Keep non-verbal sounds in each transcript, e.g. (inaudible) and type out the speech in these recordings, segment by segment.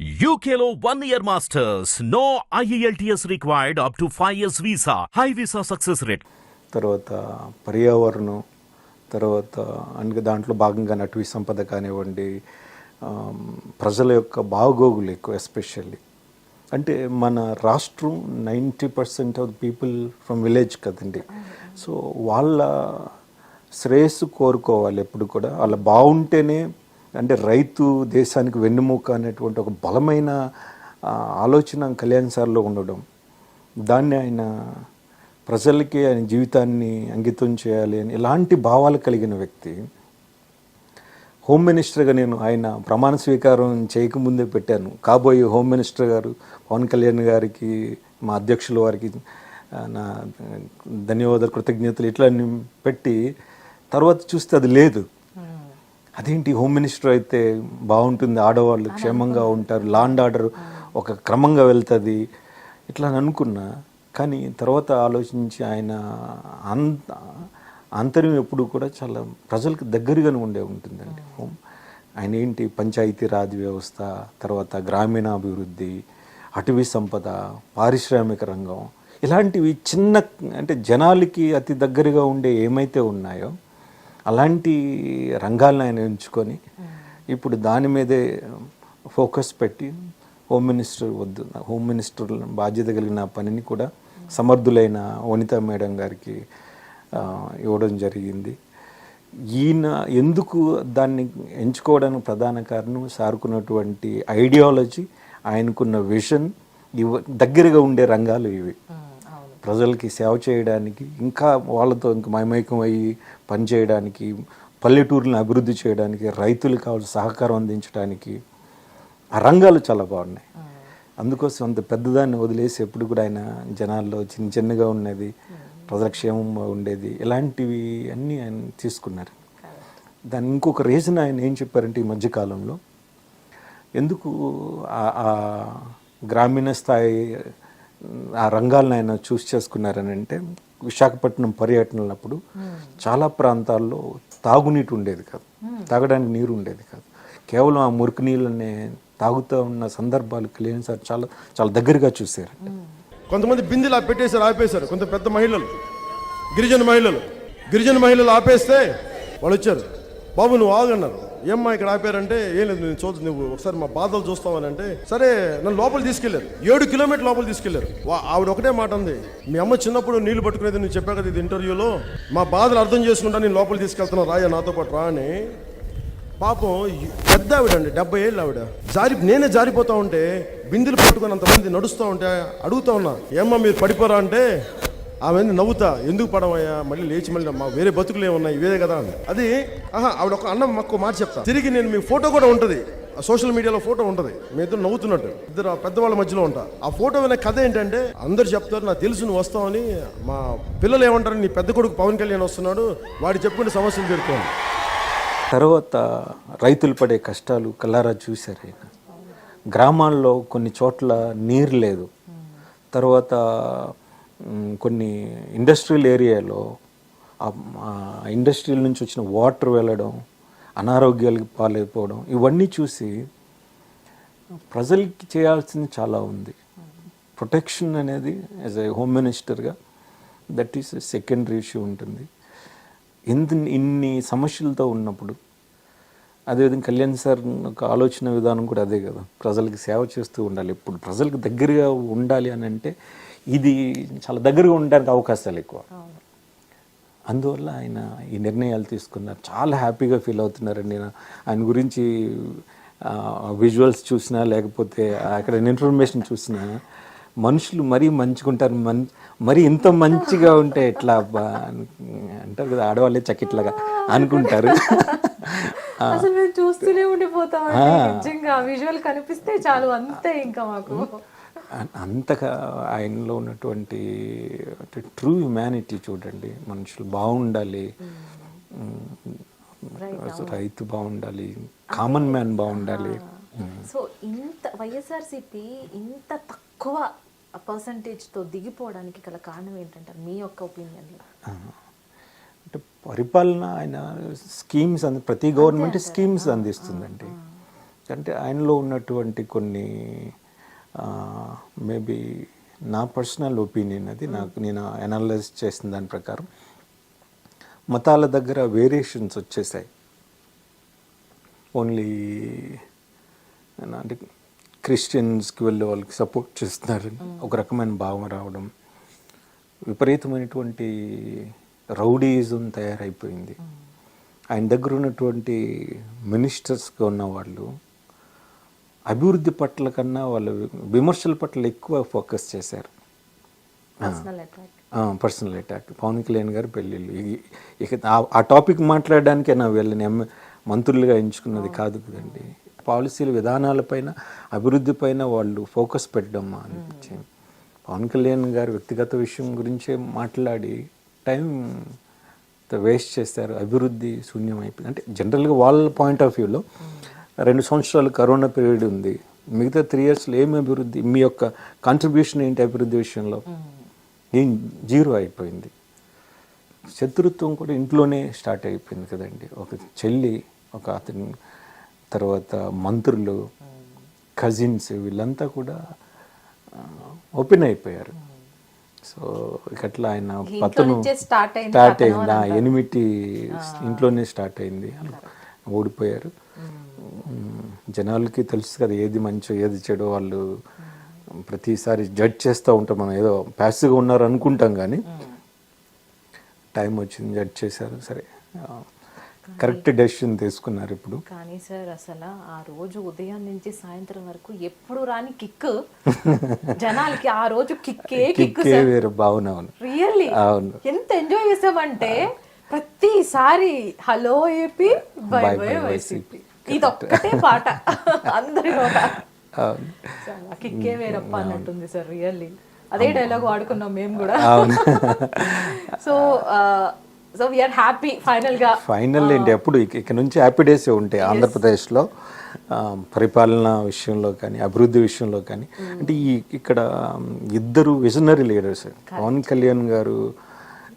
యూకేలో one year masters no E IELTS required up to 5 years visa. High visa success rate. తర్వాత పర్యావరణం తర్వాత అందుకే దాంట్లో భాగంగా అటవీ సంపద కానివ్వండి ప్రజల యొక్క బాగోగులు ఎక్కువ ఎస్పెషల్లీ అంటే మన రాష్ట్రం ninety percent of people from village కదండి సో వాళ్ళ శ్రేయస్సు కోరుకోవాలి ఎప్పుడు కూడా వాళ్ళ బాగుంటేనే అంటే రైతు దేశానికి వెన్నుముక అనేటువంటి ఒక బలమైన ఆలోచన కళ్యాణ్ సార్లో ఉండడం దాన్ని ఆయన ప్రజలకి ఆయన జీవితాన్ని అంకితం చేయాలి అని ఇలాంటి భావాలు కలిగిన వ్యక్తి. హోమ్ మినిస్టర్గా నేను ఆయన ప్రమాణ స్వీకారం చేయకముందే పెట్టాను. కాబోయే హోమ్ మినిస్టర్ గారు పవన్ కళ్యాణ్ గారికి మా అధ్యక్షుల వారికి నా ధన్యవాదాలు కృతజ్ఞతలు ఇట్లా పెట్టి తర్వాత చూస్తే అది లేదు. అదేంటి? హోమ్ మినిస్టర్ అయితే బాగుంటుంది ఆడవాళ్ళు క్షేమంగా ఉంటారు లాండ్ ఆర్డర్ ఒక క్రమంగా వెళ్తుంది. ఇట్లా అని అనుకున్నా. కానీ తర్వాత ఆలోచించి ఆయన అంత ఆంతర్యం ఎప్పుడు కూడా చాలా ప్రజలకు దగ్గరగానే ఉండే ఉంటుందండి. హోమ్ ఆయన ఏంటి? పంచాయతీ రాజ్ వ్యవస్థ తర్వాత గ్రామీణాభివృద్ధి అటవీ సంపద పారిశ్రామిక రంగం. ఇలాంటివి చిన్న అంటే జనాలకి అతి దగ్గరగా ఉండే ఏమైతే ఉన్నాయో అలాంటి రంగాలను ఆయన ఎంచుకొని ఇప్పుడు దాని మీదే ఫోకస్ పెట్టి హోమ్ మినిస్టర్ వద్దు హోమ్ మినిస్టర్ బాధ్యత కలిగిన పనిని కూడా సమర్థులైన వనితా మేడం గారికి ఇవ్వడం జరిగింది. ఈయన ఎందుకు దాన్ని ఎంచుకోవడానికి ప్రధాన కారణం సారుకున్నటువంటి ఐడియాలజీ ఆయనకున్న విషన్ ఇవ దగ్గరగా ఉండే రంగాలు ఇవి. ప్రజలకి సేవ చేయడానికి ఇంకా వాళ్ళతో ఇంకా మైమైకం అయ్యి పనిచేయడానికి పల్లెటూరులను అభివృద్ధి చేయడానికి రైతులకు కావాల్సిన సహకారం అందించడానికి ఆ రంగాలు చాలా బాగున్నాయి. అందుకోసం అంత పెద్దదాన్ని వదిలేసి ఎప్పుడు కూడా ఆయన జనాల్లో చిన్న చిన్నగా ఉన్నది ప్రజల క్షేమంగా ఉండేది ఇలాంటివి అన్నీ ఆయన తీసుకున్నారు. దాని ఇంకొక రీజన్ ఆయన ఏం చెప్పారంటే ఈ మధ్యకాలంలో ఎందుకు గ్రామీణ స్థాయి ఆ రంగాలను ఆయన చూస్ చేసుకున్నారని అంటే విశాఖపట్నం పర్యటనలప్పుడు చాలా ప్రాంతాల్లో తాగునీటి ఉండేది కాదు. తాగడానికి నీరు ఉండేది కాదు. కేవలం ఆ మురికి నీళ్ళని తాగుతూ ఉన్న సందర్భాలు కలిగిన సార్ చాలా చాలా దగ్గరగా చూశారు కొంతమంది బిందెలు ఆ పెట్టేశారు ఆపేశారు. కొంత పెద్ద మహిళలు. గిరిజన మహిళలు. గిరిజన మహిళలు ఆపేస్తే వాళ్ళు వచ్చారు. బాబు నువ్వు ఆగన్నారు. ఏమ్మా ఇక్కడ ఆపారంటే ఏం లేదు నేను చూద్దు నువ్వు ఒకసారి మా బాధలు చూస్తావని అంటే సరే నన్ను లోపల తీసుకెళ్ళారు. ఏడు కిలోమీటర్ లోపల తీసుకెళ్ళారు. వా- ఆవిడ ఒకటే మాట ఉంది మీ అమ్మ చిన్నప్పుడు నీళ్ళు పట్టుకునేది నువ్వు చెప్పా కదా ఇది ఇంటర్వ్యూలో మా బాధలు అర్థం చేసుకుంటా నేను లోపల తీసుకెళ్తున్నా రాయ నాతో పాటు రా అని. పాపం పెద్ద ఆవిడ అండి డెబ్బై ఏళ్ళు ఆవిడ. జారి నేనే జారిపోతా ఉంటే బిందులు పట్టుకుని అంతమంది నడుస్తూ ఉంటే అడుగుతా ఉన్నా ఏమ్మా మీరు పడిపోరా అంటే ఆమె నవ్వుతా ఎందుకు పడవయ్యా? మళ్ళీ లేచి మళ్ళీ మా వేరే బతుకులు ఏమున్నాయి ఇవే కదా? అని. అది ఆహా ఆవిడ ఒక అన్నం మాకు మాట చెప్తా. తిరిగి నేను మీ ఫోటో కూడా ఉంటుంది. ఆ సోషల్ మీడియాలో ఫోటో ఉంటుంది. మీ ఇద్దరు నవ్వుతున్నట్టు. ఇద్దరు పెద్దవాళ్ళ మధ్యలో ఉంటా. ఆ ఫోటో వినే కథ ఏంటంటే అందరు చెప్తారు నాకు తెలుసు నువ్వు వస్తావని. మా పిల్లలు ఏమంటారు నీ పెద్ద కొడుకు పవన్ కళ్యాణ్ వస్తున్నాడు వాడు చెప్పుకుంటే సమస్యలు తీరుతాను తర్వాత రైతులు పడే కష్టాలు కల్లారా చూశారు ఆయన. గ్రామాల్లో కొన్ని చోట్ల నీరు లేదు. తర్వాత కొన్ని ఇండస్ట్రియల్ ఏరియాలో ఇండస్ట్రియల్ నుంచి వచ్చిన వాటర్ వెళ్ళడం అనారోగ్యాలకు పాలైపోవడం ఇవన్నీ చూసి ప్రజలకి చేయాల్సింది చాలా ఉంది. ప్రొటెక్షన్ అనేది యాజ్ ఏ హోమ్ మినిస్టర్గా దట్ ఈస్ సెకండరీ ఇష్యూ ఉంటుంది. ఇంత ఇన్ని సమస్యలతో ఉన్నప్పుడు అదేవిధంగా కళ్యాణ్ సార్ ఒక ఆలోచన విధానం కూడా అదే కదా. ప్రజలకి సేవ చేస్తూ ఉండాలి. ఇప్పుడు ప్రజలకు దగ్గరగా ఉండాలి అని అంటే ఇది చాలా దగ్గరగా ఉండడానికి అవకాశాలు ఎక్కువ. అందువల్ల ఆయన ఈ నిర్ణయాలు తీసుకున్నారు. చాలా హ్యాపీగా ఫీల్ అవుతున్నారండి. ఆయన గురించి విజువల్స్ చూసినా లేకపోతే అక్కడ ఇన్ఫర్మేషన్ చూసినా మనుషులు మరీ మంచిగుంటారు మన్ మరి ఇంత మంచిగా ఉంటే ఎట్లా అంటారు కదా ఆడవాళ్ళే చకిట్లాగా అనుకుంటారు. అసలు చూస్తూనే ఉండిపోతాం నిజంగా విజువల్ కనిపిస్తే చాలు అంతే ఇంకా మాకు. అంతగా ఆయనలో ఉన్నటువంటి ట్రూ హ్యుమానిటీ చూడండి. మనుషులు బాగుండాలి. మ్, రైతు బాగుండాలి. కామన్ మ్యాన్ బాగుండాలి. సో ఇంత వైఎస్ఆర్సీపీ ఇంత తక్కువ పర్సంటేజ్తో దిగిపోవడానికి గల కారణం ఏంటంటారు? మీ యొక్క ఒపీనియన్లో. ఆ, అంటే పరిపాలన ఆయన స్కీమ్స్ అంది ప్రతి గవర్నమెంట్ స్కీమ్స్ అందిస్తుందండి. అంటే ఆయనలో ఉన్నటువంటి కొన్ని మేబీ నా పర్సనల్ ఒపీనియన్ అది నాకు నేను అనలైజ్ చేసిన దాని ప్రకారం మతాల దగ్గర వేరియేషన్స్ వచ్చేసాయి. ఓన్లీ అంటే క్రిస్టియన్స్కి వెళ్ళే వాళ్ళకి సపోర్ట్ చేస్తున్నారు. ఒక రకమైన భావం రావడం విపరీతమైనటువంటి రౌడీయిజం తయారైపోయింది. ఆయన దగ్గర ఉన్నటువంటి మినిస్టర్స్గా ఉన్న వాళ్ళు అభివృద్ధి పట్ల కన్నా వాళ్ళు విమర్శల పట్ల ఎక్కువ ఫోకస్ చేశారు. పర్సనల్ అటాక్ పవన్ కళ్యాణ్ గారు పెళ్ళిళ్ళు. ఇక ఆ- టాపిక్ మాట్లాడడానికే నా వీళ్ళని ఎమ్మె మంత్రులుగా ఎంచుకున్నది కాదు కదండి. పాలసీల విధానాలపైన అభివృద్ధి పైన వాళ్ళు ఫోకస్ పెట్టడమ్మా అనిపించింది పవన్ కళ్యాణ్ గారు వ్యక్తిగత విషయం గురించే మాట్లాడి టైం వేస్ట్ చేస్తారు అభివృద్ధి శూన్యం అయిపోయింది అంటే జనరల్గా వాళ్ళ పాయింట్ ఆఫ్ వ్యూలో రెండు సంవత్సరాలు కరోనా పీరియడ్ ఉంది. మిగతా త్రీ ఇయర్స్లో ఏమి అభివృద్ధి? మీ యొక్క కాంట్రిబ్యూషన్ ఏంటి అభివృద్ధి విషయంలో? ఏం జీరో అయిపోయింది. శత్రుత్వం కూడా ఇంట్లోనే స్టార్ట్ అయిపోయింది కదండి. ఒక చెల్లి ఒక అతని తర్వాత మంత్రులు కజిన్స్ వీళ్ళంతా కూడా ఓపెన్ అయిపోయారు. సో ఇకట్లా ఆయన పతను స్టార్ట్ అయింది ఎనిమిటి ఇంట్లోనే స్టార్ట్ అయింది. ఓడిపోయారు. జనాలకి తెలుసు కదా ఏది మంచో ఏది చెడో. వాళ్ళు ప్రతిసారి జడ్జ్ చేస్తూ ఉంటాం మనం. ఏదో ప్యాసివ్గా ఉన్నారు అనుకుంటాం కానీ టైం వచ్చింది జడ్జ్ చేశారు సరే. కరెక్ట్ డెసిషన్ తీసుకున్నారు ఇప్పుడు. కానీ సార్ అసలు ఆ రోజు ఉదయం నుంచి సాయంత్రం వరకు ఎప్పుడు రాని కిక్ (laughs) జనాలకి ఆ రోజు కిక్కే కిక్ వేరు బాగున్నాను రియల్లీ అవును. ఎంత ఎంజాయ్ చేసామంటే ప్రతిసారి hello AP bye bye YCP ఇది ఒక్కటే (laughs) పాట. అందరి కిక్కే వేరప్ప అన్నట్టుంది సార్ రియల్లీ. అదే డైలాగ్ వాడుకున్నాం మేము కూడా. (laughs) సో సో వీఆర్ హ్యాపీ ఫైనల్గా ఫైనల్ ఏంటి? ఎప్పుడు ఇక నుంచి హ్యాపీ డేస్ ఉంటాయి ఆంధ్రప్రదేశ్లో. పరిపాలన విషయంలో కానీ అభివృద్ధి విషయంలో కానీ. అంటే ఈ ఇక్కడ ఇద్దరు విజనరీ లీడర్స్. పవన్ కళ్యాణ్ గారు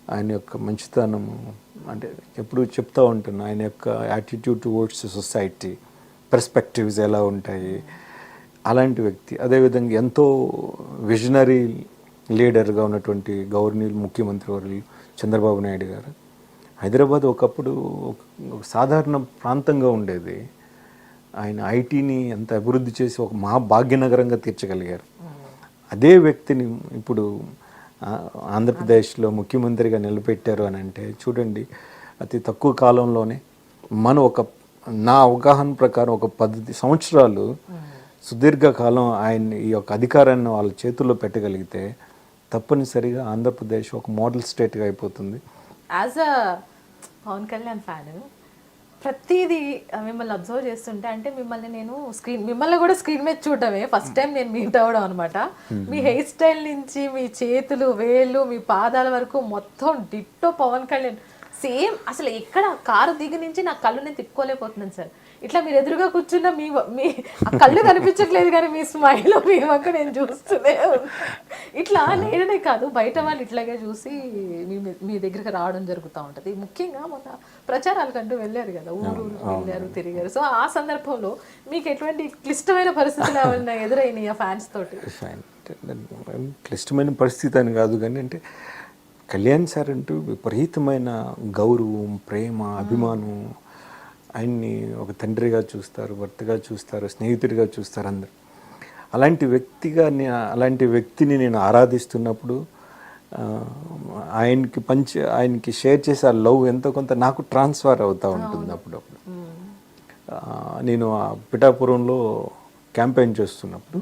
ఆయన యొక్క మంచితనము అంటే ఎప్పుడు చెప్తా ఉంటున్నా ఆయన యొక్క యాటిట్యూడ్ టువర్డ్స్ సొసైటీ పర్స్పెక్టివ్స్ ఎలా ఉంటాయి అలాంటి వ్యక్తి. అదేవిధంగా ఎంతో విజనరీ లీడర్గా ఉన్నటువంటి గవర్నీయులు ముఖ్యమంత్రి వర్యులు చంద్రబాబు నాయుడు గారు. హైదరాబాద్ ఒకప్పుడు ఒక సాధారణ ప్రాంతంగా ఉండేది. ఆయన ఐటీని ఎంత అభివృద్ధి చేసి ఒక మహా భాగ్యనగరంగా తీర్చగలిగారు. అదే వ్యక్తిని ఇప్పుడు ఆంధ్రప్రదేశ్లో ముఖ్యమంత్రిగా నిలబెట్టారు అని అంటే చూడండి అతి తక్కువ కాలంలోనే మనం ఒక నా అవగాహన ప్రకారం ఒక పది సంవత్సరాలు సుదీర్ఘకాలం ఆయన ఈ యొక్క అధికారాన్ని వాళ్ళ చేతుల్లో పెట్టగలిగితే తప్పనిసరిగా ఆంధ్రప్రదేశ్ ఒక మోడల్ స్టేట్గా అయిపోతుంది. As a Pawan Kalyan fan ప్రతిదీ మిమ్మల్ని అబ్జర్వ్ చేస్తుంటే అంటే మిమ్మల్ని నేను స్క్రీన్ మిమ్మల్ని కూడా స్క్రీన్ మీద చూడటమే. ఫస్ట్ టైం నేను మీట్ అవ్వడం అనమాట మీ హెయిర్ స్టైల్ నుంచి మీ చేతులు వేళ్ళు మీ పాదాల వరకు మొత్తం డిట్టో పవన్ కళ్యాణ్. సేమ్ అసలు ఎక్కడ కారు దిగి నుంచి నా కళ్ళు నేను తిప్పుకోలేకపోతున్నాను సార్. ఇట్లా మీరు ఎదురుగా కూర్చున్న మీ మీ కళ్ళు కనిపించట్లేదు కానీ మీ స్మైల్ మీ వంక నేను చూస్తూనే ఉన్నా. ఇట్లా నేననే కాదు బయట వాళ్ళు ఇట్లాగే చూసి మీ మీ దగ్గరికి రావడం జరుగుతూ ఉంటది. ముఖ్యంగా మొన్న ప్రచారాలకంటూ వెళ్ళారు కదా ఊరు వెళ్ళారు తిరిగారు. సో ఆ సందర్భంలో మీకు ఎటువంటి క్లిష్టమైన పరిస్థితులు ఏమైనా ఎదురైనాయి ఆ ఫ్యాన్స్ తోటి క్లిష్టమైన పరిస్థితి అని కాదు కానీ అంటే కళ్యాణ్ సార్ అంటూ విపరీతమైన గౌరవం ప్రేమ అభిమానం ఆయన్ని ఒక తండ్రిగా చూస్తారు భర్తగా చూస్తారు స్నేహితుడిగా చూస్తారు అందరు. అలాంటి వ్యక్తిగా అలాంటి వ్యక్తిని నేను ఆరాధిస్తున్నప్పుడు ఆయనకి పంచి ఆయనకి షేర్ చేసే ఆ లవ్ ఎంతో కొంత నాకు ట్రాన్స్ఫర్ అవుతూ ఉంటుంది అప్పుడప్పుడు. నేను ఆ పిఠాపురంలో క్యాంపెయిన్ చేస్తున్నప్పుడు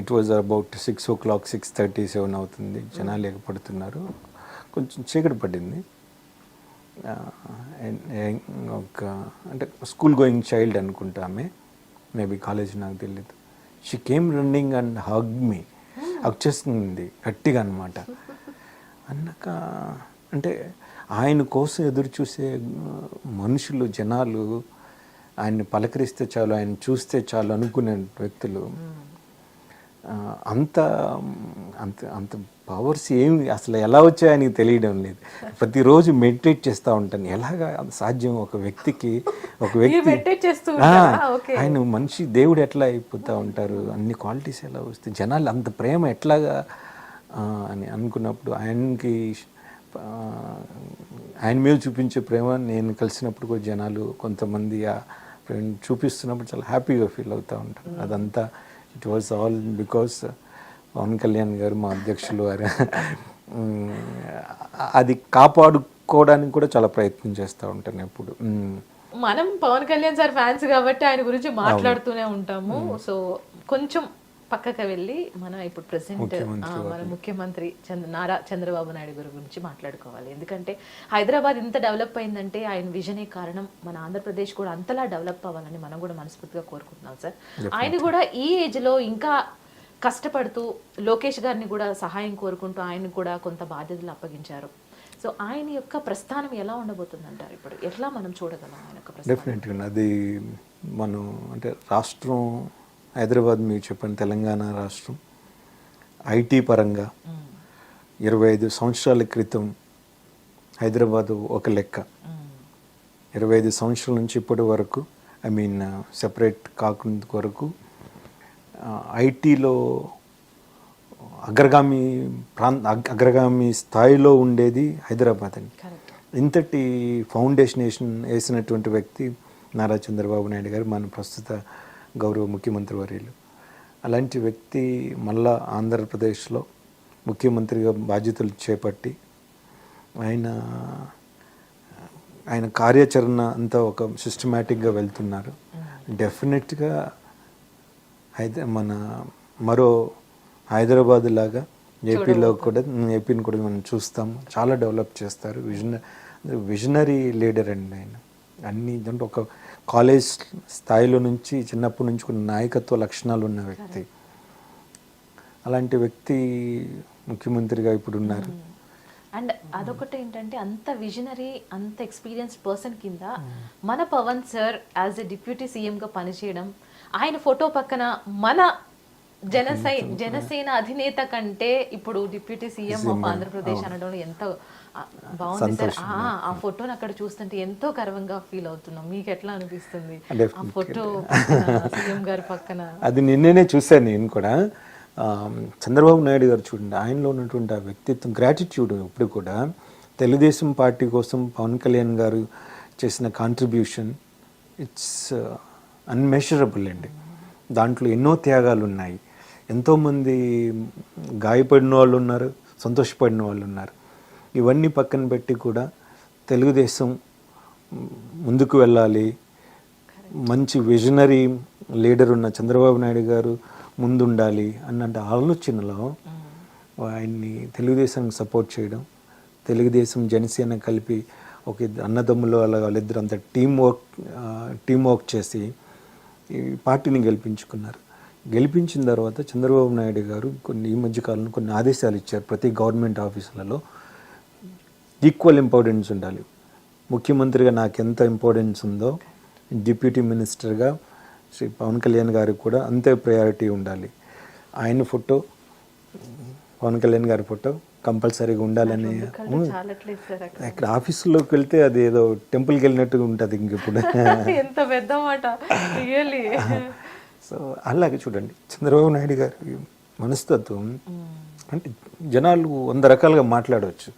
it was about six o'clock six thirty seven అవుతుంది. జనాలు ఎగపడుతున్నారు కొంచెం చీకటి పడింది. ఒక అంటే స్కూల్ గోయింగ్ చైల్డ్ అనుకుంటా ఆమె మేబీ కాలేజ్ నాకు తెలియదు she came running and hug me hug చేసుకుంది గట్టిగా అనమాట అన్నాక అంటే ఆయన కోసం ఎదురు చూసే మనుషులు జనాలు ఆయన్ని పలకరిస్తే చాలు ఆయన చూస్తే చాలు అనుకునే వ్యక్తులు ఆ, అంత అంత అంత పవర్స్ ఏమి అసలు ఎలా వచ్చాయని తెలియడం లేదు. ప్రతిరోజు మెడిటేట్ చేస్తూ ఉంటాను. ఎలాగా అది సాధ్యం? ఒక వ్యక్తికి ఒక వ్యక్తి. ఆయన మనిషి దేవుడు ఎట్లా అయిపోతూ ఉంటారు? అన్ని క్వాలిటీస్ ఎలా వస్తాయి? జనాలు అంత ప్రేమ ఎట్లాగా అని అనుకున్నప్పుడు ఆయనకి ఆయన మీద చూపించే ప్రేమ నేను కలిసినప్పుడు కూడా జనాలు కొంతమంది ఆ ప్రేమ చూపిస్తున్నప్పుడు చాలా హ్యాపీగా ఫీల్ అవుతూ ఉంటారు. అదంతా it was all because Pawan Kalyan garu మా అధ్యక్షులు వారు. అది కాపాడుకోవడానికి కూడా చాలా ప్రయత్నం చేస్తూ ఉంటాను ఎప్పుడు. మనం పవన్ కళ్యాణ్ సార్ ఫ్యాన్స్ కాబట్టి ఆయన గురించి మాట్లాడుతూనే ఉంటాము. సో కొంచెం పక్కకి వెళ్ళి మన ఇప్పుడు ప్రెసెంట్ మన ముఖ్యమంత్రి చంద్ర నారా చంద్రబాబు నాయుడు గారి గురించి మాట్లాడుకోవాలి. ఎందుకంటే హైదరాబాద్ ఇంత డెవలప్ అయిందంటే ఆయన విజనే కారణం మన ఆంధ్రప్రదేశ్ కూడా అంతలా డెవలప్ అవ్వాలని మనం కూడా మనస్ఫూర్తిగా కోరుకుంటున్నాం సార్. ఆయన కూడా ఈ ఏజ్లో ఇంకా కష్టపడుతూ లోకేష్ గారిని కూడా సహాయం కోరుకుంటూ ఆయన కూడా కొంత బాధ్యతలు అప్పగించారు. సో ఆయన యొక్క ప్రస్థానం ఎలా ఉండబోతుంది అంటారు ఇప్పుడు? ఎట్లా మనం చూడగలం ఆయన డెఫినెట్గా అది మనం అంటే రాష్ట్రం హైదరాబాద్ మీకు చెప్పాను తెలంగాణ రాష్ట్రం ఐటీ పరంగా ఇరవై ఐదు సంవత్సరాల క్రితం హైదరాబాద్ ఒక లెక్క. ఇరవై ఐదు సంవత్సరాల నుంచి ఇప్పటి వరకు ఐ మీన్ సెపరేట్ కాకుండా వరకు ఐటీలో అగ్రగామి ప్రాంత అగ్- అగ్రగామి స్థాయిలో ఉండేది హైదరాబాద్ కరెక్ట్. ఇంతటి ఫౌండేషన్ వేసిన వేసినటువంటి వ్యక్తి నారా చంద్రబాబు నాయుడు గారు మన ప్రస్తుత గౌరవ ముఖ్యమంత్రి వర్యులు. అలాంటి వ్యక్తి మళ్ళా ఆంధ్రప్రదేశ్లో ముఖ్యమంత్రిగా బాధ్యతలు చేపట్టి ఆయన ఆయన కార్యాచరణ అంతా ఒక సిస్టమేటిక్గా వెళ్తున్నారు. డెఫినెట్గా హైద మన మరో హైదరాబాద్ లాగా ఏపీలో కూడా ఏపీని కూడా మనం చూస్తాము చాలా డెవలప్ చేస్తారు. విజన విజనరీ లీడర్ అండి ఆయన. అన్ని దాంట్లో ఒక కాలేజ్ స్థాయిలో నుంచి చిన్నప్పటి నుంచి కొన్ని నాయకత్వ లక్షణాలు ఉన్న వ్యక్తి. అలాంటి వ్యక్తి ముఖ్యమంత్రిగా ఇప్పుడు ఉన్నారు. అండ్ అదొకటి ఏంటంటే అంత విజనరీ అంత ఎక్స్పీరియన్స్ పర్సన్ కింద మన Pawan sir as a deputy గా పనిచేయడం ఆయన ఫోటో పక్కన మన జనసై జనసేన అధినేత కంటే ఇప్పుడు డిప్యూటీ సీఎం ఆఫ్ ఆంధ్రప్రదేశ్ అనడంలో ఎంత బాగుంది సార్. ఆ, ఫోటోని అక్కడ చూస్తుంటే ఎంతో గర్వంగా ఫీల్ అవుతున్నాం. మీకు ఎట్లా అనిపిస్తుంది? ఆ ఫోటో (laughs) సీఎం గారి పక్కన. అది నిన్నేనే చూశాను నేను కూడా. చంద్రబాబు నాయుడు గారు చూడండి ఆయనలో ఉన్నటువంటి ఆ వ్యక్తిత్వం గ్రాటిట్యూడ్ ఇప్పుడు కూడా తెలుగుదేశం పార్టీ కోసం పవన్ కళ్యాణ్ గారు చేసిన కాంట్రిబ్యూషన్ ఇట్స్ అన్మెషరబుల్ అండి. దాంట్లో ఎన్నో త్యాగాలు ఉన్నాయి. ఎంతోమంది గాయపడిన వాళ్ళు ఉన్నారు సంతోషపడిన వాళ్ళు ఉన్నారు. ఇవన్నీ పక్కన పెట్టి కూడా తెలుగుదేశం ముందుకు వెళ్ళాలి. మంచి విజనరీ లీడర్ ఉన్న చంద్రబాబు నాయుడు గారు ముందుండాలి అన్నట్టు ఆలోచనలో ఆయన్ని తెలుగుదేశానికి సపోర్ట్ చేయడం తెలుగుదేశం జనసేన కలిపి ఒక అన్నదమ్ములు అలా వాళ్ళిద్దరు అంత టీం వర్క్ టీం వర్క్ చేసి ఈ పార్టీని గెలిపించుకున్నారు. గెలిపించిన తర్వాత చంద్రబాబు నాయుడు గారు కొన్ని ఈ మధ్యకాలంలో కొన్ని ఆదేశాలు ఇచ్చారు ప్రతి గవర్నమెంట్ ఆఫీసులలో. ఈక్వల్ ఇంపార్టెన్స్ ఉండాలి. ముఖ్యమంత్రిగా నాకు ఎంత ఇంపార్టెన్స్ ఉందో డిప్యూటీ మినిస్టర్గా శ్రీ పవన్ కళ్యాణ్ గారికి కూడా అంతే ప్రయారిటీ ఉండాలి. ఆయన ఫోటో పవన్ కళ్యాణ్ గారి ఫోటో కంపల్సరీగా ఉండాలని ఇక్కడ ఆఫీసులోకి వెళ్తే అది ఏదో టెంపుల్కి వెళ్ళినట్టుగా ఉంటుంది ఇంక ఇప్పుడు. (laughs) ఎంత పెద్ద మాట సో (laughs) అలాగే చూడండి. చంద్రబాబు నాయుడు గారి మనస్తత్వం అంటే జనాలు వంద రకాలుగా మాట్లాడవచ్చు.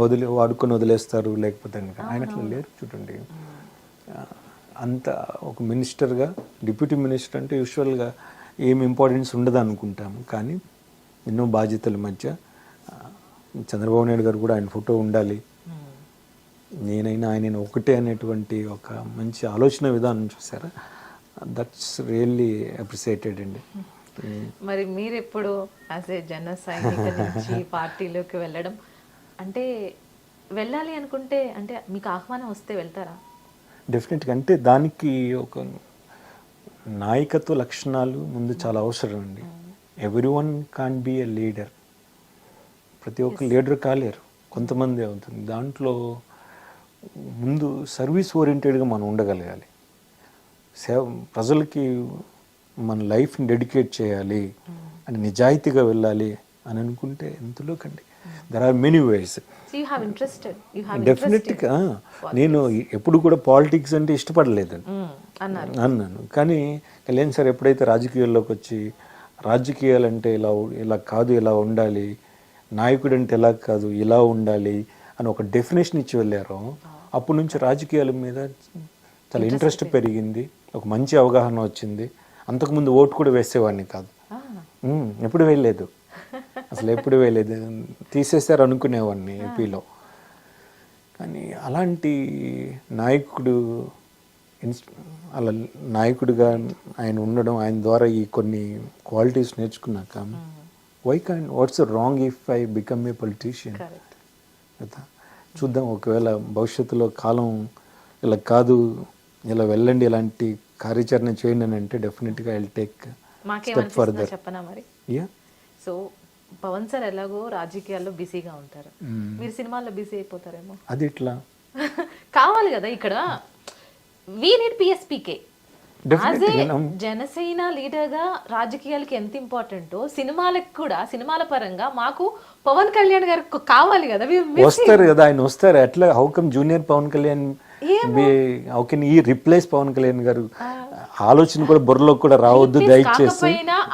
వదిలి వాడుకొని వదిలేస్తారు లేకపోతే ఆయన అట్లా లేరు చూడండి. అంత ఒక మినిస్టర్గా డిప్యూటీ మినిస్టర్ అంటే యూజువల్గా ఏం ఇంపార్టెన్స్ ఉండదు అనుకుంటాము. కానీ ఎన్నో బాధ్యతల మధ్య చంద్రబాబు నాయుడు గారు కూడా ఆయన ఫోటో ఉండాలి. నేనైనా ఆయన ఒకటే అనేటువంటి ఒక మంచి ఆలోచన విధానం చూసారా? దట్స్ రియల్లీ అప్రిసియేటెడ్ అండి. మరి మీరు ఎప్పుడు యాజ్ ఏ జన సైనిక నుంచి (laughs) పార్టీలోకి వెళ్ళడం? అంటే వెళ్ళాలి అనుకుంటే అంటే మీకు ఆహ్వానం వస్తే వెళ్తారా? డెఫినెట్గా అంటే దానికి ఒక నాయకత్వ లక్షణాలు ముందు చాలా అవసరం అండి. Every one can be a leader ప్రతి ఒక్క లీడర్ కాలేరు. కొంతమంది అవుతుంది. దాంట్లో ముందు సర్వీస్ ఓరియంటెడ్గా మనం ఉండగలగాలి. సేవ ప్రజలకి మన లైఫ్ని డెడికేట్ చేయాలి అని నిజాయితీగా వెళ్ళాలి అని అనుకుంటే ఎంతలోకండి దర్ ఆర్ మెనీ వేస్ డెఫినెట్గా నేను ఎప్పుడు కూడా పాలిటిక్స్ అంటే ఇష్టపడలేదండి అన్నారు. అన్నాను. కానీ కళ్యాణ్ సార్ ఎప్పుడైతే రాజకీయాల్లోకి వచ్చి రాజకీయాలు అంటే ఇలా ఇలా కాదు ఇలా ఉండాలి నాయకుడు అంటే ఇలా కాదు ఇలా ఉండాలి అని ఒక డెఫినేషన్ ఇచ్చి వెళ్ళారో అప్పటి నుంచి రాజకీయాల మీద చాలా ఇంట్రెస్ట్ పెరిగింది. ఒక మంచి అవగాహన వచ్చింది. అంతకుముందు ఓటు కూడా వేసేవాడిని కాదు. ఎప్పుడు వేయలేదు. అసలు ఎప్పుడు వేయలేదు. తీసేశారు అనుకునేవాడిని ఏపీలో. కానీ అలాంటి నాయకుడు ఇన్స్- అలా నాయకుడిగా ఆయన ఉండడం ఆయన ద్వారా ఈ కొన్ని క్వాలిటీస్ నేర్చుకున్నాక why can what's wrong if I become a politician? కదా? చూద్దాం ఒకవేళ భవిష్యత్తులో కాలం ఇలా కాదు ఇలా వెళ్ళండి ఇలాంటి కార్యాచరణ చేయండి అని అంటే డెఫినెట్గా ఐ టేక్ స్టెప్ ఫర్దర్ చెప్పనా మరి? యా సో పవన్ సార్ ఎలాగో రాజకీయాల్లో బిజీగా ఉంటారు. మీరు సినిమాల్లో బిజీ అయిపోతారేమో. (laughs) అది ఇట్లా కావాలి కదా ఇక్కడ. వీ నీడ్ పిఎస్పీకే జనసేన లీడర్గా రాజకీయాలకి ఎంత ఇంపార్టెంటో సినిమాలకు కూడా సినిమాల పరంగా మాకు పవన్ కళ్యాణ్ గారు కావాలి కదా. వస్తారు కదా ఆయన వస్తారు. ఎట్లా how come junior Pawan Kalyan can he replace Pawan Kalyan గారు ఆలోచన కూడా బుర్రలో కూడా రావద్దు దయచేసి.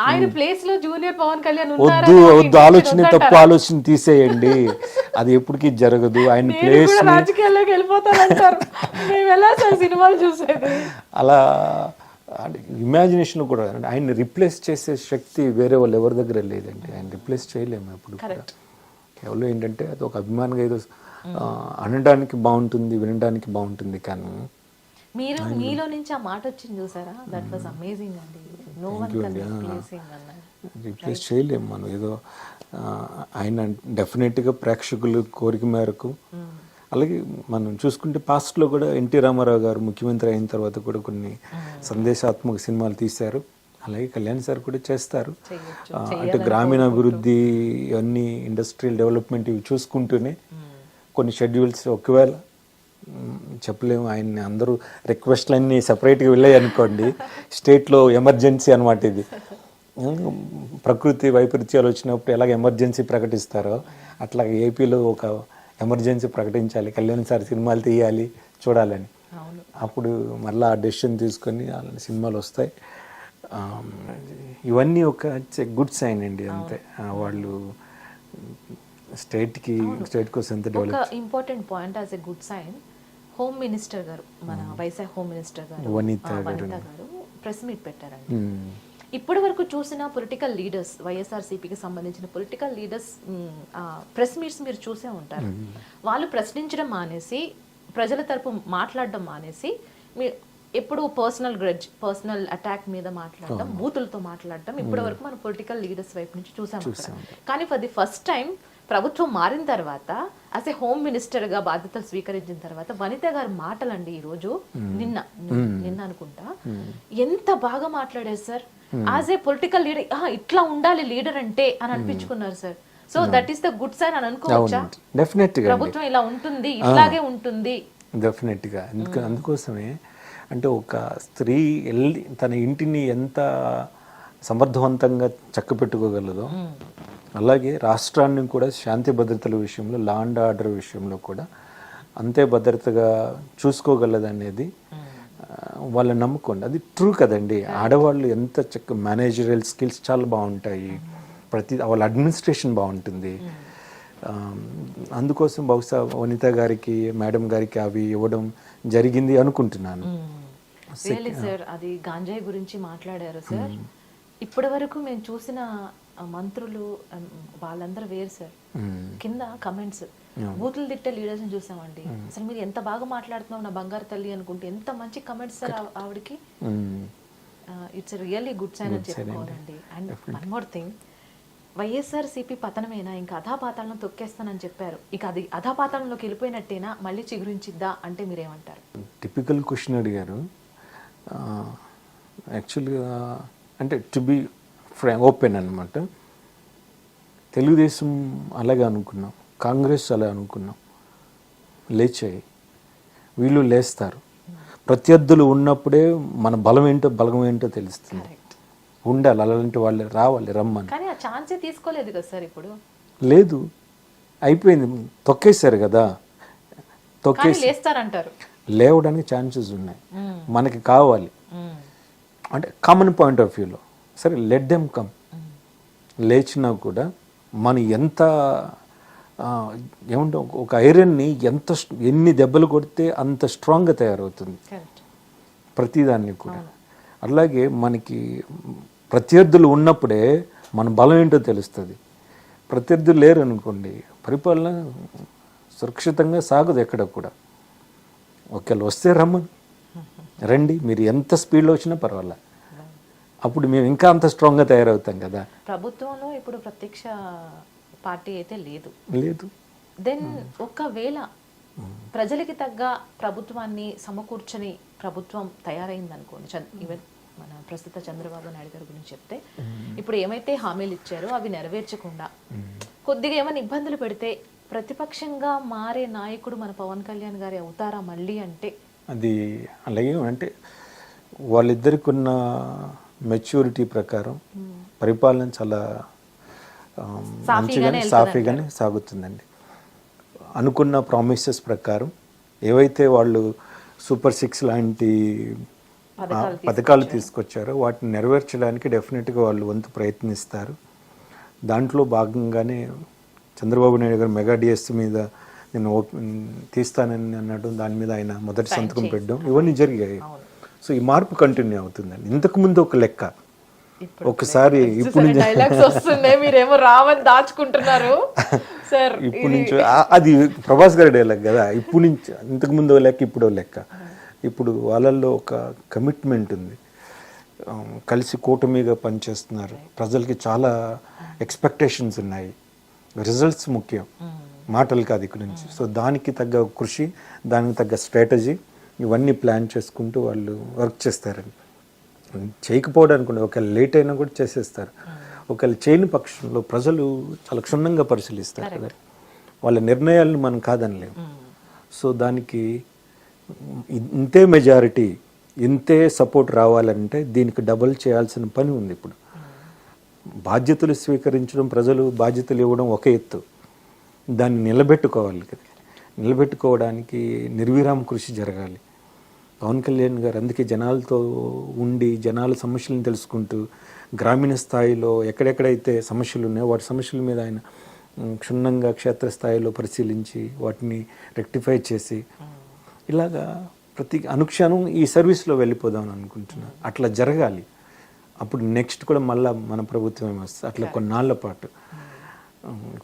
ఆయన ప్లేస్లో జూనియర్ పవన్ కళ్యాణ్ వద్దు వద్దు ఆలోచన? తప్పు ఆలోచన తీసేయండి. అది ఎప్పటికీ జరగదు. ఆయన ప్లేస్ రాజకీయాల్లోకి సార్ సినిమాలు చూసేది? అలా ఇమాజినేషన్ కూడా ఆయన రిప్లేస్ చేసే శక్తి వేరే వాళ్ళు ఎవరి దగ్గర లేదండి. ఆయన రిప్లేస్ చేయలేము ఎప్పుడు. కేవలం ఏంటంటే అది ఒక అభిమానంగా ఏదో అనడానికి బాగుంటుంది వినడానికి బాగుంటుంది కానీ మీరు మీలో నుంచి ఆ మాట వచ్చింది చూసారా? దట్ వాజ్ అమేజింగ్ అండి. నో వన్ రీప్లేస్ చేయలేము మనం. ఏదో ఆయన డెఫినెట్గా ప్రేక్షకులు కోరిక మేరకు అలాగే మనం చూసుకుంటే పాస్ట్లో కూడా ఎన్టీ రామారావు గారు ముఖ్యమంత్రి అయిన తర్వాత కూడా కొన్ని సందేశాత్మక సినిమాలు తీశారు. అలాగే కళ్యాణ్ సార్ కూడా చేస్తారు. అటు గ్రామీణ అభివృద్ధి అన్ని ఇండస్ట్రియల్ డెవలప్మెంట్ ఇవి చూసుకుంటూనే కొన్ని షెడ్యూల్స్ ఒకవేళ చెప్పలేము. ఆయన్ని అందరూ రిక్వెస్ట్లు అన్నీ సపరేట్గా వెళ్ళాయి అనుకోండి. స్టేట్లో ఎమర్జెన్సీ అనమాట ఇది. ప్రకృతి వైపరీత్యాలు వచ్చినప్పుడు ఎలాగ ఎమర్జెన్సీ ప్రకటిస్తారో అట్లాగే ఏపీలో ఒక ఎమర్జెన్సీ ప్రకటించాలి. కళ్యాణ్ సార్ సినిమాలు తీయాలి చూడాలని. అప్పుడు మళ్ళీ ఆ డెసిషన్ తీసుకొని అలాంటి సినిమాలు వస్తాయి. ఇవన్నీ ఒక గుడ్ సైన్ అండి అంతే. వాళ్ళు స్టేట్కి స్టేట్ కోసం ఎంత డెవలప్ ఒక important point as a good sign home minister గారు మన వైజాగ్ హోమ్ మినిస్టర్ గారు వనిత గారు. ప్రెస్ మీట్ పెట్టారండి. మ్మ్. ఇప్పటి వరకు చూసిన పొలిటికల్ లీడర్స్ వైఎస్ఆర్సీపీకి సంబంధించిన పొలిటికల్ లీడర్స్ ప్రెస్ మీట్స్ మీరు చూసే ఉంటారు. వాళ్ళు ప్రశ్నించడం మానేసి ప్రజల తరపు మాట్లాడడం మానేసి మీ ఎప్పుడు పర్సనల్ గ్రడ్జ్ పర్సనల్ అటాక్ మీద మాట్లాడడం బూతులతో మాట్లాడడం ఇప్పటి వరకు మన పొలిటికల్ లీడర్స్ వైపు నుంచి చూసాం. కానీ ఫర్ ది ఫస్ట్ టైం ప్రభుత్వం మారిన తర్వాత ఏ హోమ్ మినిస్టర్గా బాధ్యతలు స్వీకరించిన తర్వాత వనిత గారి మాటలండి ఈ రోజు నిన్న నిన్న అనుకుంటా. ఎంత బాగా మాట్లాడారు sir? As a political leader ఇట్లా ఉండాలి లీడర్ అంటే అని అనిపించుకున్నారు sir. So that is the good sign అని అనుకోవచ్చా? అండి ప్రభుత్వం ఇలా ఉంటుంది ఇట్లాగే ఉంటుంది. డెఫినెట్గా అందుకు అందుకోసమే అంటే ఒక స్త్రీ వెళ్ళి తన ఇంటిని ఎంత సమర్థవంతంగా చక్కపెట్టుకోగలదో అలాగే రాష్ట్రాన్ని కూడా శాంతి భద్రతల విషయంలో లా అండ్ ఆర్డర్ విషయంలో కూడా అంతే భద్రతగా చూసుకోగలదనేది ఆ, వాళ్ళ నమ్ముకోండి అది ట్రూ కదండి. ఆడవాళ్ళు ఎంత చక్క మేనేజరల్ స్కిల్స్ చాలా బాగుంటాయి. ప్రతి వాళ్ళ అడ్మినిస్ట్రేషన్ బాగుంటుంది. అందుకోసం బహుశా వనిత గారికి మేడం గారికి అవి ఇవ్వడం జరిగింది అనుకుంటున్నాను. సార్ అది గాంజాయి గురించి మాట్లాడారు సార్ ఇప్పటి వరకు మేము చూసిన మంత్రులు వాళ్ళందరూ వేరు సార్. కింద కమెంట్స్ బూతులు తిట్టే లీడర్స్ని చూసామండి. అసలు మీరు ఎంత బాగా మాట్లాడుతున్నావు నా బంగారు తల్లి అనుకుంటే ఎంత మంచి కమెంట్స్ సార్ ఆవిడకి. ఇట్స్ రియల్లీ గుడ్ సైన్ అని చెప్పుకోవాలండి. And one more thing YSR CP పతనమేనా? ఇంకా అధాపాతాలను తొక్కేస్తానని చెప్పారు. ఇక అది అధాపాతాళంలోకి వెళ్ళిపోయినట్టేనా? మళ్ళీ చిగురించిద్దా? అంటే మీరేమంటారు? టిపికల్ క్వశ్చన్ అడిగారు. యాక్చువల్గా అంటే టు బి ఫ్రా ఓపెన్ అనమాట తెలుగుదేశం అలాగే అనుకున్నాం. కాంగ్రెస్ అలా అనుకున్నాం. లేచాయి. వీళ్ళు లేస్తారు. ప్రత్యర్థులు ఉన్నప్పుడే మన బలం ఏంటో బలం ఏంటో తెలుస్తుంది. ఉండాలి. అలాంటి వాళ్ళు రావాలి రమ్మని. కానీ ఆ ఛాన్సే తీసుకోలేదు కదా సార్ ఇప్పుడు? లేదు. అయిపోయింది. తొక్కేశారు కదా. కానీ తొక్కేసి లేస్తారంటారు. లేవడానికి ఛాన్సెస్ ఉన్నాయి. మనకి కావాలి. అంటే కామన్ పాయింట్ ఆఫ్ వ్యూలో సరే లెట్ దెమ్ కమ్ లేచినా కూడా మనం ఎంత ఏమంటే ఒక- ఐరన్ని ఎంత ఎన్ని దెబ్బలు కొడితే అంత స్ట్రాంగ్గా తయారవుతుంది. ప్రతిదాన్ని కూడా. అలాగే మనకి ప్రత్యర్థులు ఉన్నప్పుడే మన బలం ఏంటో తెలుస్తుంది. ప్రత్యర్థులు లేరు అనుకోండి పరిపాలన సురక్షితంగా సాగదు ఎక్కడ కూడా. ఒకవేళ వస్తే రమ్మని. (laughs) రండి మీరు ఎంత స్పీడ్లో వచ్చినా పర్వాలే. అప్పుడు మేము ఇంకా అంత స్ట్రాంగ్గా తయారవుతాం కదా. ప్రభుత్వంలో ఇప్పుడు ప్రత్యక్ష పార్టీ అయితే లేదు. లేదు. దెన్ ఒకవేళ ప్రజలకి తగ్గ ప్రభుత్వాన్ని సమకూర్చని ప్రభుత్వం తయారైంది అనుకోండి ఈవెన్ మన ప్రస్తుత చంద్రబాబు నాయుడు గారి గురించి చెప్తే ఇప్పుడు ఏమైతే హామీలు ఇచ్చారో అవి నెరవేర్చకుండా కొద్దిగా ఏమైనా ఇబ్బందులు పెడితే ప్రతిపక్షంగా మారే నాయకుడు మన పవన్ కళ్యాణ్ గారి అవుతారా మళ్ళీ అంటే? అది అలాగే అంటే వాళ్ళిద్దరికి ఉన్న మెచ్యూరిటీ ప్రకారం పరిపాలన చాలా మంచిగానే సాఫీగానే సాగుతుందండి. అనుకున్న ప్రామిసెస్ ప్రకారం ఏవైతే వాళ్ళు సూపర్ సిక్స్ లాంటి పథకాలు తీసుకొచ్చారో. వాటిని నెరవేర్చడానికి డెఫినెట్గా వాళ్ళు వంతు ప్రయత్నిస్తారు. దాంట్లో భాగంగానే చంద్రబాబు నాయుడు గారు మెగా డిఎస్ మీద నేను తీస్తానని అన్నట్టు దాని మీద ఆయన మొదటి సంతకం పెట్టడం ఇవన్నీ జరిగాయి. సో ఈ మార్పు కంటిన్యూ అవుతుందండి. ఇంతకు ముందు ఒక లెక్క. ఒకసారి ఇప్పుడు నుంచి డైలాగ్స్ వస్తున్నాయి మీరేమో రావని దాచుకుంటున్నారు. (laughs) సార్ ఇప్పుడు నుంచి అది ప్రభాస్ గారి డైలాగ్ కదా. ఇప్పుడు నుంచి ఇంతకు ముందు లెక్క ఇప్పుడు లెక్క. ఇప్పుడు వాళ్ళల్లో ఒక కమిట్మెంట్ ఉంది. కలిసి కూటమిగా పనిచేస్తున్నారు. ప్రజలకి చాలా ఎక్స్పెక్టేషన్స్ ఉన్నాయి. రిజల్ట్స్ ముఖ్యం. మాటలు కాదు ఇక్కడ నుంచి. సో దానికి తగ్గ కృషి దానికి తగ్గ స్ట్రాటజీ ఇవన్నీ ప్లాన్ చేసుకుంటూ వాళ్ళు వర్క్ చేస్తారండి చేయకపోవడానికి ఉండదు ఒకవేళ లేట్ అయినా కూడా చేసేస్తారు. ఒకవేళ చేయని పక్షంలో ప్రజలు చాలా క్షుణ్ణంగా పరిశీలిస్తారు కదా. వాళ్ళ నిర్ణయాలను మనం కాదనలేము. సో దానికి ఇంతే మెజారిటీ ఇంతే సపోర్ట్ రావాలంటే దీనికి డబుల్ చేయాల్సిన పని ఉంది ఇప్పుడు. బాధ్యతలు స్వీకరించడం ప్రజలు బాధ్యతలు ఇవ్వడం ఒక ఎత్తు. దాన్ని నిలబెట్టుకోవాలి కదా. నిలబెట్టుకోవడానికి నిర్విరామ కృషి జరగాలి. పవన్ కళ్యాణ్ గారు అందుకే జనాలతో ఉండి జనాల సమస్యలను తెలుసుకుంటూ గ్రామీణ స్థాయిలో ఎక్కడెక్కడైతే సమస్యలు ఉన్నాయో వాటి సమస్యల మీద ఆయన క్షుణ్ణంగా క్షేత్రస్థాయిలో పరిశీలించి వాటిని రెక్టిఫై చేసి ఇలాగా ప్రతి అనుక్షణం ఈ సర్వీస్లో వెళ్ళిపోదాం అని అనుకుంటున్నాను అట్లా జరగాలి. అప్పుడు నెక్స్ట్ కూడా మళ్ళా మన ప్రభుత్వమే వస్తుంది. అట్లా కొన్నాళ్ళ పాటు.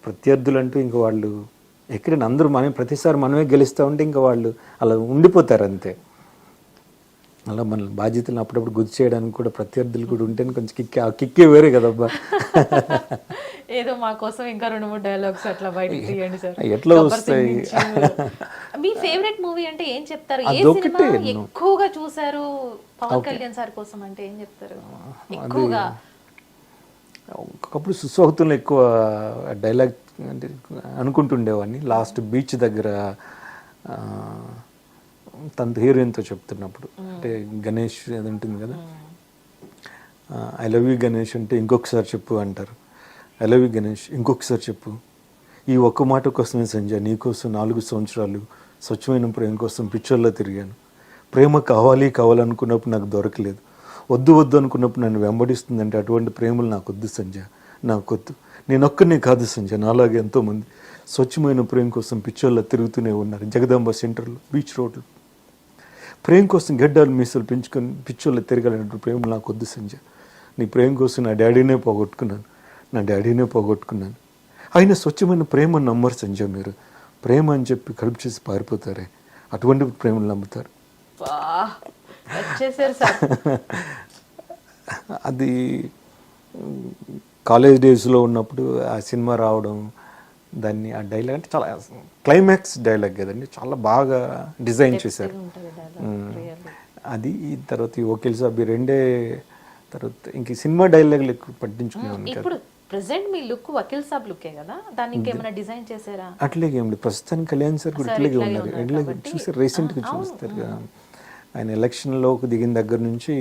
ప్రత్యర్థులు అంటూ ఇంకా వాళ్ళు ఎక్కడైనా అందరూ మనమే ప్రతిసారి మనమే గెలుస్తూ ఉంటే ఇంకా వాళ్ళు అలా ఉండిపోతారు అంతే. అలా మన బాధ్యతలను అప్పుడప్పుడు గుర్తు చేయడానికి కూడా ప్రత్యర్థులు కూడా ఉంటేనే కొంచెం కిక్కే ఆ కిక్కే వేరే కదబ్బా. ఏదో మా కోసం ఇంకా రెండు మూడు డైలాగ్స్ అట్లా బయటకు తీయండి సార్. ఎట్లా వస్తాయి? మీ ఫేవరెట్ మూవీ అంటే ఏం చెప్తారు? ఏ సినిమా. ఎక్కువగా చూసారు పవన్ కళ్యాణ్ సార్ కోసం అంటే ఏం చెప్తారు? ఎక్కువగా. ఒకప్పుడు సుస్వాగతంలో ఎక్కువ డైలాగ్ అంటే అనుకుంటుండేవాడిని. లాస్ట్ బీచ్ దగ్గర తన హీరోయిన్తో చెప్తున్నప్పుడు. అంటే గణేష్ అది ఉంటుంది కదా ఐ లవ్ యూ గణేష్ అంటే ఇంకొకసారి చెప్పు అంటారు. ఐ లవ్ యూ గణేష్ ఇంకొకసారి చెప్పు. ఈ ఒక్క మాట కోసమే సంజయ్ నీకోసం నాలుగు సంవత్సరాలు స్వచ్ఛమైన ప్రేమ కోసం పిక్చర్లో తిరిగాను. ప్రేమ కావాలి కావాలనుకున్నప్పుడు నాకు దొరకలేదు. వద్దు వద్దు అనుకున్నప్పుడు నన్ను వెంబడిస్తుందంటే అటువంటి ప్రేమలు నాకు వద్దు సంజయ్ నాకు వద్దు. నేను ఒక్కనే కాదు సంజయ్ నాలాగే ఎంతోమంది స్వచ్ఛమైన ప్రేమ కోసం పిక్చర్లో తిరుగుతూనే ఉన్నారు జగదాంబ సెంటర్లో బీచ్ రోడ్లో. ప్రేమ కోసం గడ్డాలు మీసాలు పెంచుకొని పిచ్చోళ్ళు తిరగాలన్నట్టు ప్రేమ నాకు వద్దు సంజయ్ నీ ప్రేమ కోసం నా డాడీనే పోగొట్టుకున్నాను. నా డాడీనే పోగొట్టుకున్నాను. అయినా స్వచ్ఛమైన ప్రేమ నమ్మరు సంజయ్ మీరు. ప్రేమ అని చెప్పి కడుపు చేసి పారిపోతారే. అటువంటి ప్రేమలు నమ్ముతారు. అది కాలేజ్ డేస్లో ఉన్నప్పుడు ఆ సినిమా రావడం దాన్ని ఆ డైలాగ్ అంటే చాలా క్లైమాక్స్ డైలాగ్ కదండి. చాలా బాగా డిజైన్ చేశారు. అది తర్వాత ఈ వకీల్ సాబ్ ఈ రెండే తర్వాత ఇంక సినిమా డైలాగులు ఎక్కువ పట్టించుకునేవాడిని కాదు. ప్రెసెంట్ మీ లుక్ వకీల్ సాబ్ లుకే కదా? దాన్ని ఇంకేమైనా డిజైన్ చేశారా? అట్లాగే ఏం లేదు. ప్రస్తుతానికి కళ్యాణ్ సార్ కూడా ఇట్లాగే ఉన్నారు. ఇట్లాగే చూసి రీసెంట్గా చూస్తారు ఆయన ఎలక్షన్లోకి దిగిన దగ్గర నుంచి